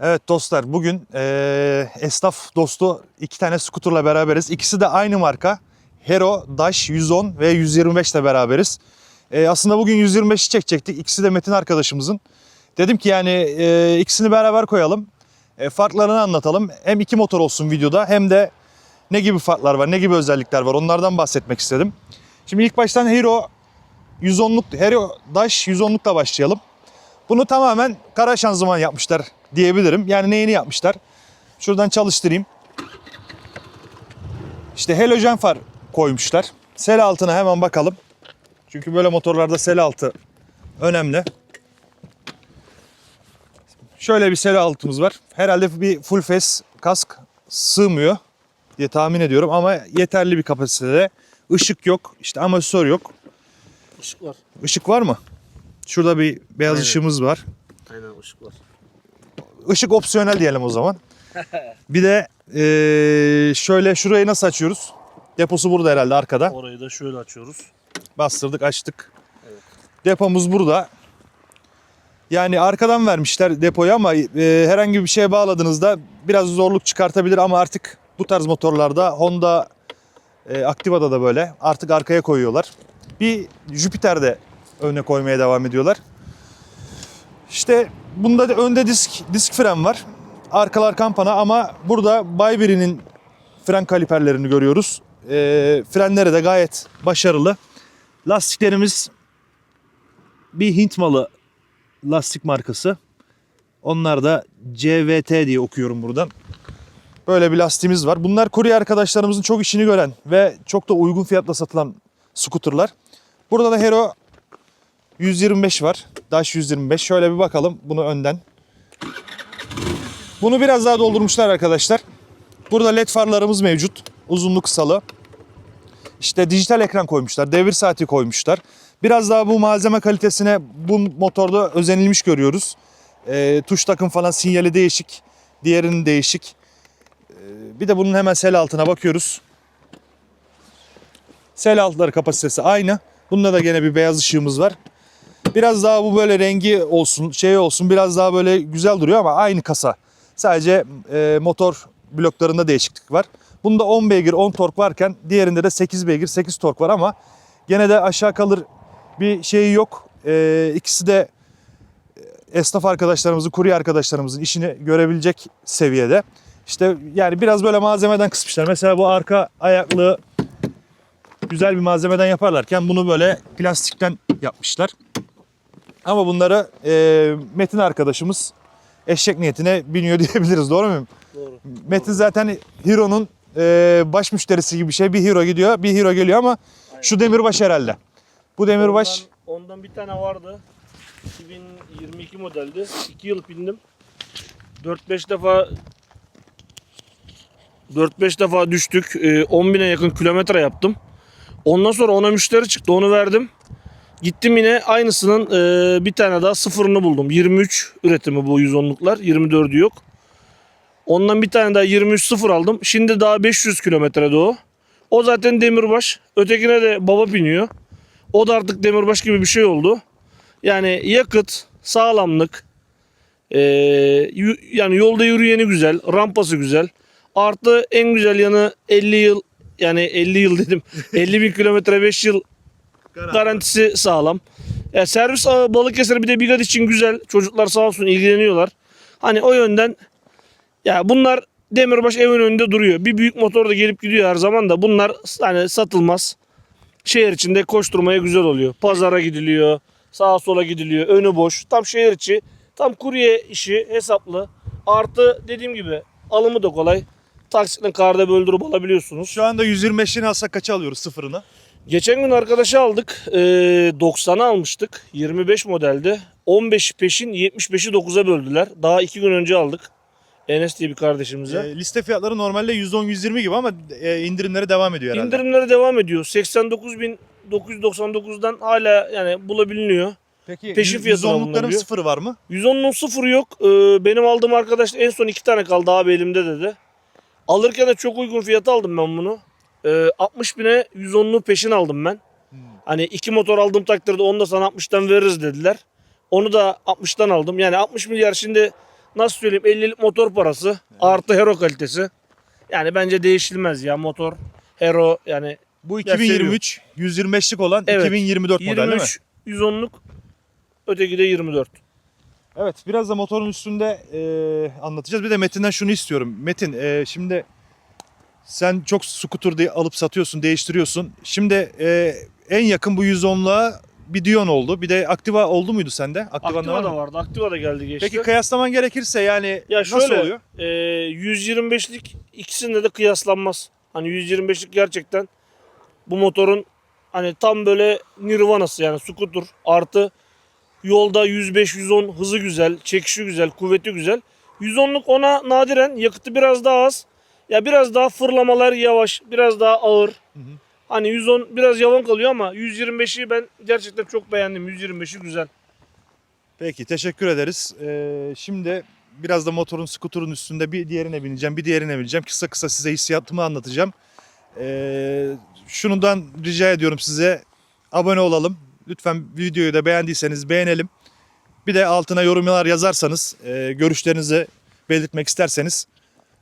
Evet dostlar bugün eee, esnaf dostu iki tane skuterla beraberiz. İkisi de aynı marka. Hero Dash 110 ve 125 ile beraberiz. Eee, aslında bugün 125'i çekecektik. İkisi de Metin arkadaşımızın. Dedim ki yani eee, ikisini beraber koyalım. E, farklarını anlatalım. Hem iki motor olsun videoda hem de ne gibi farklar var, ne gibi özellikler var onlardan bahsetmek istedim. Şimdi ilk baştan Hero 110'luk, Hero Dash 110'lukla başlayalım. Bunu tamamen kara şanzıman yapmışlar diyebilirim. Yani neyini yapmışlar? Şuradan çalıştırayım. İşte halojen far koymuşlar. Sel altına hemen bakalım. Çünkü böyle motorlarda sel altı önemli. Şöyle bir sel altımız var. Herhalde bir full face kask sığmıyor diye tahmin ediyorum ama yeterli bir kapasitede. Işık yok, işte amatör yok. Işık var. Işık var mı? Şurada bir beyaz Aynen. ışığımız var. Aynen ışık var. Işık opsiyonel diyelim o zaman. Bir de eee, şöyle şurayı nasıl açıyoruz? Deposu burada herhalde arkada. Orayı da şöyle açıyoruz. Bastırdık açtık. Evet. Depomuz burada. Yani arkadan vermişler depoyu ama eee, herhangi bir şeye bağladığınızda biraz zorluk çıkartabilir ama artık bu tarz motorlarda Honda eee, Activa'da da böyle artık arkaya koyuyorlar. Bir Jupiter'de öne koymaya devam ediyorlar. İşte bunda da önde disk disk fren var. Arkalar kampana ama burada Bayberi'nin fren kaliperlerini görüyoruz. Eee frenleri de gayet başarılı. Lastiklerimiz bir Hint malı lastik markası. Onlar da CVT diye okuyorum buradan. Böyle bir lastiğimiz var. Bunlar kurye arkadaşlarımızın çok işini gören ve çok da uygun fiyatla satılan skuterlar. Burada da Hero 125 var. Dash 125. Şöyle bir bakalım bunu önden. Bunu biraz daha doldurmuşlar arkadaşlar. Burada led farlarımız mevcut. Uzunlu kısalı. İşte dijital ekran koymuşlar. Devir saati koymuşlar. Biraz daha bu malzeme kalitesine bu motorda özenilmiş görüyoruz. Ee, tuş takım falan sinyali değişik. Diğerinin değişik. Ee, bir de bunun hemen sel altına bakıyoruz. Sel altları kapasitesi aynı. Bunda da gene bir beyaz ışığımız var. Biraz daha bu böyle rengi olsun, şey olsun biraz daha böyle güzel duruyor ama aynı kasa. Sadece e, motor bloklarında değişiklik var. Bunda 10 beygir 10 tork varken diğerinde de 8 beygir 8 tork var ama gene de aşağı kalır bir şeyi yok. E, ikisi de e, esnaf arkadaşlarımızın, kurye arkadaşlarımızın işini görebilecek seviyede. İşte yani biraz böyle malzemeden kısmışlar. Mesela bu arka ayaklığı güzel bir malzemeden yaparlarken bunu böyle plastikten yapmışlar. Ama bunları e, Metin arkadaşımız eşek niyetine biniyor diyebiliriz. Doğru muyum? Doğru. Metin zaten Hero'nun e, baş müşterisi gibi bir şey. Bir Hero gidiyor, bir Hero geliyor ama şu demirbaş herhalde. Bu demirbaş Ondan, ondan bir tane vardı. 2022 modeldi. 2 yıl bindim. 4-5 defa 4-5 defa düştük. Ee, 10 bine yakın kilometre yaptım. Ondan sonra ona müşteri çıktı. Onu verdim. Gittim yine aynısının e, bir tane daha sıfırını buldum. 23 üretimi bu 110'luklar. 24'ü yok. Ondan bir tane daha 23 sıfır aldım. Şimdi daha 500 kilometrede o. O zaten demirbaş. Ötekine de baba biniyor. O da artık demirbaş gibi bir şey oldu. Yani yakıt, sağlamlık, yu- yani yolda yürüyeni güzel, rampası güzel. Artı en güzel yanı 50 yıl yani 50 yıl dedim 50 bin kilometre 5 yıl garantisi sağlam. Ya servis ağı Balıkesir bir de Bigat için güzel. Çocuklar sağ olsun ilgileniyorlar. Hani o yönden ya bunlar Demirbaş evin önünde duruyor. Bir büyük motor da gelip gidiyor her zaman da bunlar hani satılmaz. Şehir içinde koşturmaya güzel oluyor. Pazara gidiliyor, sağa sola gidiliyor, önü boş. Tam şehir içi, tam kurye işi hesaplı. Artı dediğim gibi alımı da kolay. Taksitle karda böldürüp alabiliyorsunuz. şu anda 125'ini alsak kaça alıyoruz sıfırını? Geçen gün arkadaşı aldık. Ee, 90'a almıştık. 25 modelde. 15'i peşin 75'i 9'a böldüler. Daha 2 gün önce aldık. Enes diye bir kardeşimize. E, liste fiyatları normalde 110-120 gibi ama e, indirimlere devam ediyor herhalde. İndirimleri devam ediyor. 89.999'dan hala yani bulabiliyor. Peki peşin fiyatına 110'lukların bulunabiliyor. sıfırı var mı? 110'un sıfırı yok. Ee, benim aldığım arkadaş en son 2 tane kaldı abi elimde dedi. Alırken de çok uygun fiyata aldım ben bunu. Ee, 60 bine 110'lu peşin aldım ben. Hani iki motor aldığım takdirde onu da sana 60'tan veririz dediler. Onu da 60'tan aldım. Yani 60 milyar şimdi nasıl söyleyeyim 50'lik motor parası artı hero kalitesi. Yani bence değişilmez ya motor hero yani Bu Ya 2023 125'lik olan Evet. 2024 model değil mi? 23 110'luk öteki de 24. Evet biraz da motorun üstünde e, anlatacağız. Bir de Metin'den şunu istiyorum. Metin e, şimdi sen çok scooter diye alıp satıyorsun, değiştiriyorsun. Şimdi e, en yakın bu 110'luğa bir Dion oldu. Bir de Aktiva oldu muydu sende? Aktiva'nda Aktiva var da mı? vardı. Aktiva da geldi geçti. Peki kıyaslaman gerekirse yani Ya nasıl şöyle, oluyor? e, 125'lik ikisinde de kıyaslanmaz. Hani 125'lik gerçekten bu motorun hani tam böyle nirvanası yani scooter artı yolda 105-110 hızı güzel, çekişi güzel, kuvveti güzel. 110'luk ona nadiren yakıtı biraz daha az. Ya biraz daha fırlamalar yavaş, biraz daha ağır. hı. Hani 110 biraz yavan kalıyor ama 125'i ben gerçekten çok beğendim. 125'i güzel. Peki teşekkür ederiz. Ee, şimdi biraz da motorun skuturun üstünde bir diğerine bineceğim, bir diğerine bineceğim. Kısa kısa size hissiyatımı anlatacağım. Ee, şundan rica ediyorum size abone olalım. Lütfen videoyu da beğendiyseniz beğenelim. Bir de altına yorumlar yazarsanız, e, görüşlerinizi belirtmek isterseniz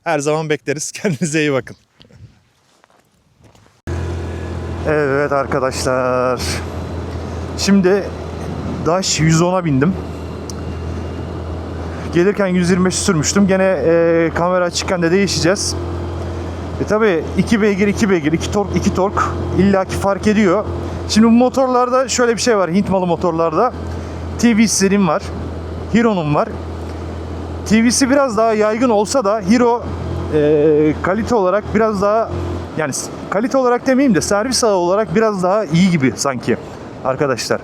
her zaman bekleriz. Kendinize iyi bakın. Evet arkadaşlar. Şimdi Dash 110'a bindim. Gelirken 125 sürmüştüm. Gene e, kamera açıkken de değişeceğiz. E tabi 2 beygir 2 beygir 2 tork 2 tork illaki fark ediyor. Şimdi bu motorlarda şöyle bir şey var Hint malı motorlarda. TVC'nin var. Hero'nun var. TVC biraz daha yaygın olsa da Hero e, kalite olarak biraz daha yani kalite olarak demeyeyim de servis ağı olarak biraz daha iyi gibi sanki arkadaşlar.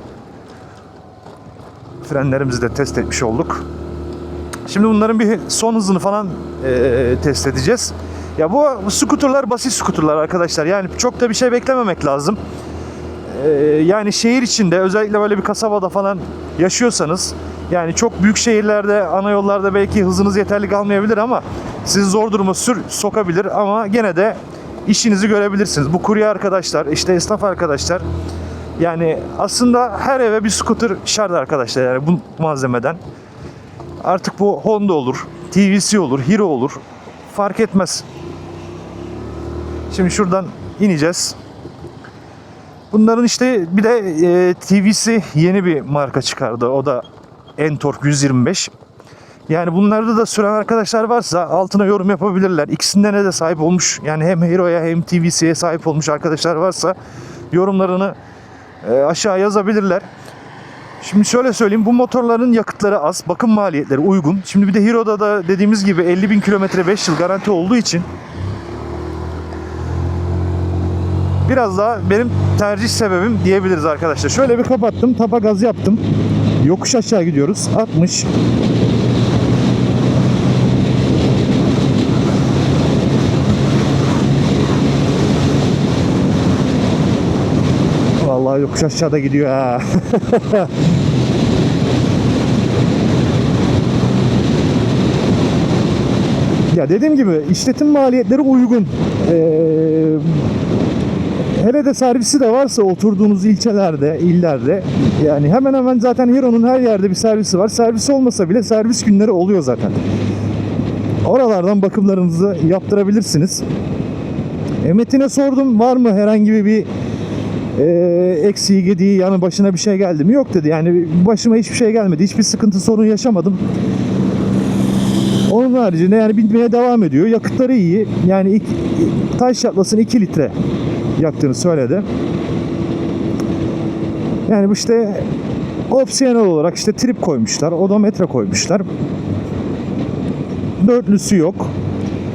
Frenlerimizi de test etmiş olduk. Şimdi bunların bir son hızını falan e, test edeceğiz. Ya bu, bu skuterlar basit skuterlar arkadaşlar. Yani çok da bir şey beklememek lazım. E, yani şehir içinde özellikle böyle bir kasabada falan yaşıyorsanız yani çok büyük şehirlerde ana yollarda belki hızınız yeterli kalmayabilir ama sizi zor duruma sür, sokabilir ama gene de işinizi görebilirsiniz. Bu kurye arkadaşlar, işte esnaf arkadaşlar yani aslında her eve bir scooter şart arkadaşlar yani bu malzemeden. Artık bu Honda olur, TVC olur, Hero olur. Fark etmez. Şimdi şuradan ineceğiz. Bunların işte bir de e, TVC yeni bir marka çıkardı. O da Entorq 125. Yani bunlarda da süren arkadaşlar varsa altına yorum yapabilirler. İkisinden de sahip olmuş. Yani hem Hero'ya hem TVC'ye sahip olmuş arkadaşlar varsa yorumlarını e, aşağı yazabilirler. Şimdi şöyle söyleyeyim bu motorların yakıtları az, bakım maliyetleri uygun. Şimdi bir de Hero'da da dediğimiz gibi 50 bin kilometre 5 yıl garanti olduğu için biraz daha benim tercih sebebim diyebiliriz arkadaşlar. Şöyle bir kapattım, tapa gaz yaptım. Yokuş aşağı gidiyoruz. 60. Vallahi yokuş aşağıda gidiyor ha. ya dediğim gibi işletim maliyetleri uygun. Ee, hele de servisi de varsa oturduğunuz ilçelerde, illerde yani hemen hemen zaten Hero'nun her yerde bir servisi var. Servisi olmasa bile servis günleri oluyor zaten. Oralardan bakımlarınızı yaptırabilirsiniz. E, Metin'e sordum var mı herhangi bir e, eksiği gediği yani başına bir şey geldi mi? Yok dedi. Yani başıma hiçbir şey gelmedi. Hiçbir sıkıntı sorun yaşamadım. Onun haricinde yani binmeye devam ediyor. Yakıtları iyi. Yani ilk, taş yatlasın 2 litre yaktığını söyledi. Yani işte opsiyonel olarak işte trip koymuşlar. Odometre koymuşlar. Dörtlüsü yok.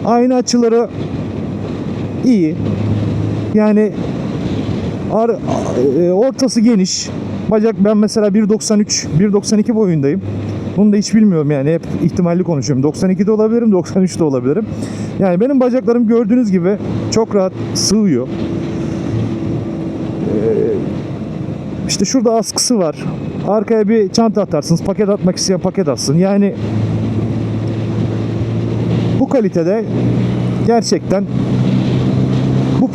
Aynı açıları iyi. Yani Ar, e, ortası geniş. Bacak ben mesela 1.93, 1.92 boyundayım. Bunu da hiç bilmiyorum yani hep ihtimalli konuşuyorum. 92 de olabilirim, 93 de olabilirim. Yani benim bacaklarım gördüğünüz gibi çok rahat sığıyor. Ee, işte şurada askısı var. Arkaya bir çanta atarsınız. Paket atmak isteyen paket atsın. Yani bu kalitede gerçekten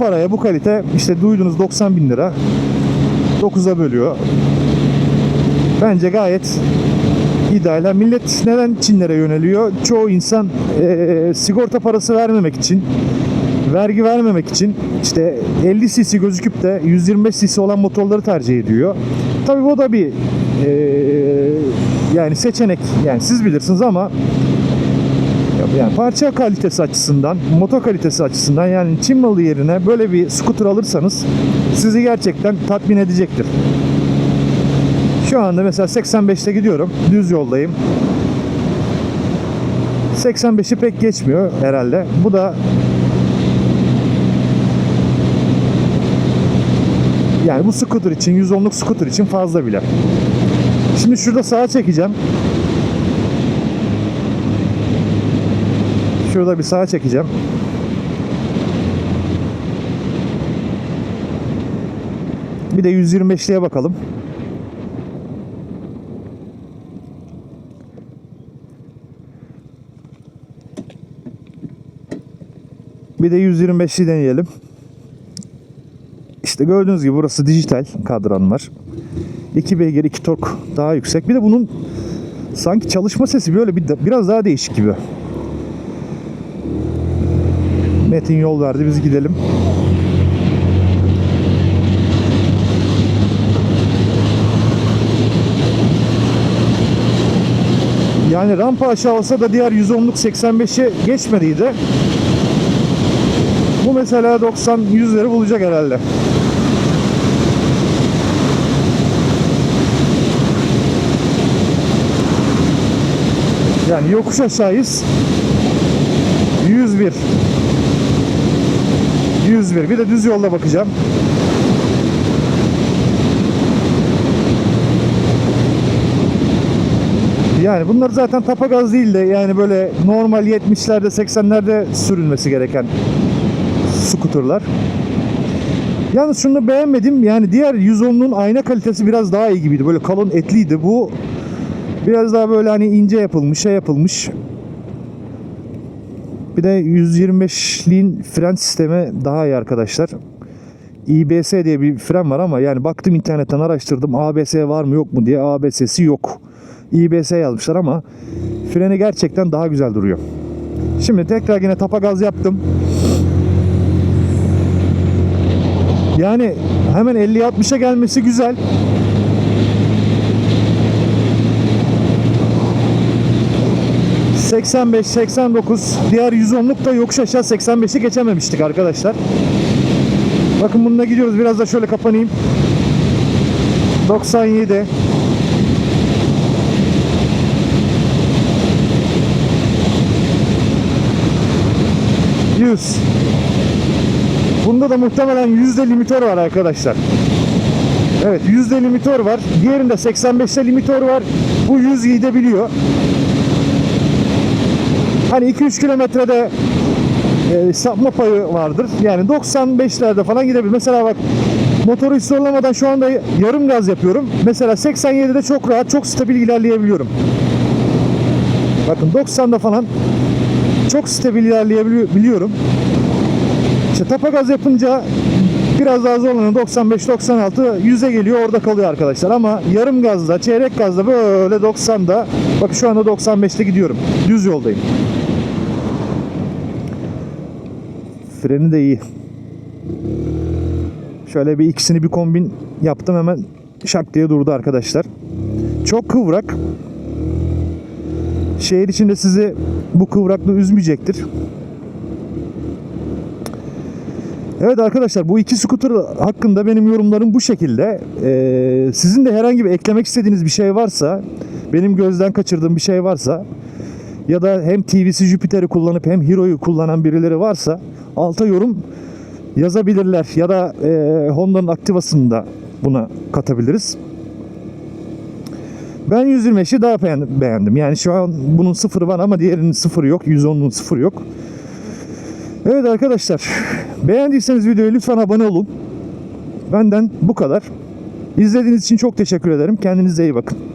paraya bu kalite işte duydunuz 90 bin lira 9'a bölüyor. Bence gayet ideal. Ha, Millet neden Çinlere yöneliyor? Çoğu insan e, sigorta parası vermemek için, vergi vermemek için işte 50 cc gözüküp de 125 cc olan motorları tercih ediyor. Tabii bu da bir e, yani seçenek. Yani siz bilirsiniz ama yani parça kalitesi açısından, motor kalitesi açısından yani Çin malı yerine böyle bir scooter alırsanız sizi gerçekten tatmin edecektir. Şu anda mesela 85'te gidiyorum. Düz yoldayım. 85'i pek geçmiyor herhalde. Bu da yani bu scooter için 110'luk scooter için fazla bile. Şimdi şurada sağa çekeceğim. Şurada bir sağa çekeceğim. Bir de 125'liğe bakalım. Bir de 125'li deneyelim. İşte gördüğünüz gibi burası dijital kadran var. 2 beygir 2 tork daha yüksek. Bir de bunun sanki çalışma sesi böyle bir biraz daha değişik gibi. Metin yol verdi biz gidelim. Yani rampa aşağı olsa da diğer 110'luk 85'e geçmediydi. Bu mesela 90-100'leri bulacak herhalde. Yani yokuş aşağıyız. 101. 101. Bir de düz yolda bakacağım. Yani bunlar zaten tapa gaz değil de yani böyle normal 70'lerde 80'lerde sürülmesi gereken skuterlar. Yalnız şunu beğenmedim. Yani diğer 110'un ayna kalitesi biraz daha iyi gibiydi. Böyle kalın etliydi. Bu biraz daha böyle hani ince yapılmış, şey yapılmış. Bir de 125'liğin fren sistemi daha iyi arkadaşlar. IBS diye bir fren var ama yani baktım internetten araştırdım ABS var mı yok mu diye ABS'si yok. IBS yazmışlar ama freni gerçekten daha güzel duruyor. Şimdi tekrar yine tapa gaz yaptım. Yani hemen 50-60'a gelmesi güzel. ...85, 89... ...diğer 110'luk da yokuş aşağı 85'i geçememiştik arkadaşlar. Bakın bununla gidiyoruz. Biraz da şöyle kapanayım. 97... 100 Bunda da muhtemelen yüzde limitör var arkadaşlar. Evet yüzde limitör var. Diğerinde 85'te limitör var. Bu 100 gidebiliyor. Hani 2-3 kilometrede e, sapma payı vardır. Yani 95'lerde falan gidebilir. Mesela bak motoru hiç zorlamadan şu anda yarım gaz yapıyorum. Mesela 87'de çok rahat, çok stabil ilerleyebiliyorum. Bakın 90'da falan çok stabil ilerleyebiliyorum. İşte tapa gaz yapınca biraz daha zorlanıyor. 95-96 100'e geliyor orada kalıyor arkadaşlar. Ama yarım gazda, çeyrek gazda böyle 90'da bak şu anda 95'te gidiyorum. Düz yoldayım. Freni de iyi. Şöyle bir ikisini bir kombin yaptım hemen şak diye durdu arkadaşlar. Çok kıvrak. Şehir içinde sizi bu kıvraklığı üzmeyecektir. Evet arkadaşlar bu iki scooter hakkında benim yorumlarım bu şekilde. Ee, sizin de herhangi bir eklemek istediğiniz bir şey varsa, benim gözden kaçırdığım bir şey varsa ya da hem TV'si Jupiter'i kullanıp hem Hero'yu kullanan birileri varsa alta yorum yazabilirler ya da e, Honda'nın Activa'sını da buna katabiliriz. Ben 125'i daha beğendim-. Yani şu an bunun sıfırı var ama diğerinin sıfırı yok. 110'un sıfırı yok. Evet arkadaşlar. Beğendiyseniz videoyu lütfen abone olun. Benden bu kadar. İzlediğiniz için çok teşekkür ederim. Kendinize iyi bakın.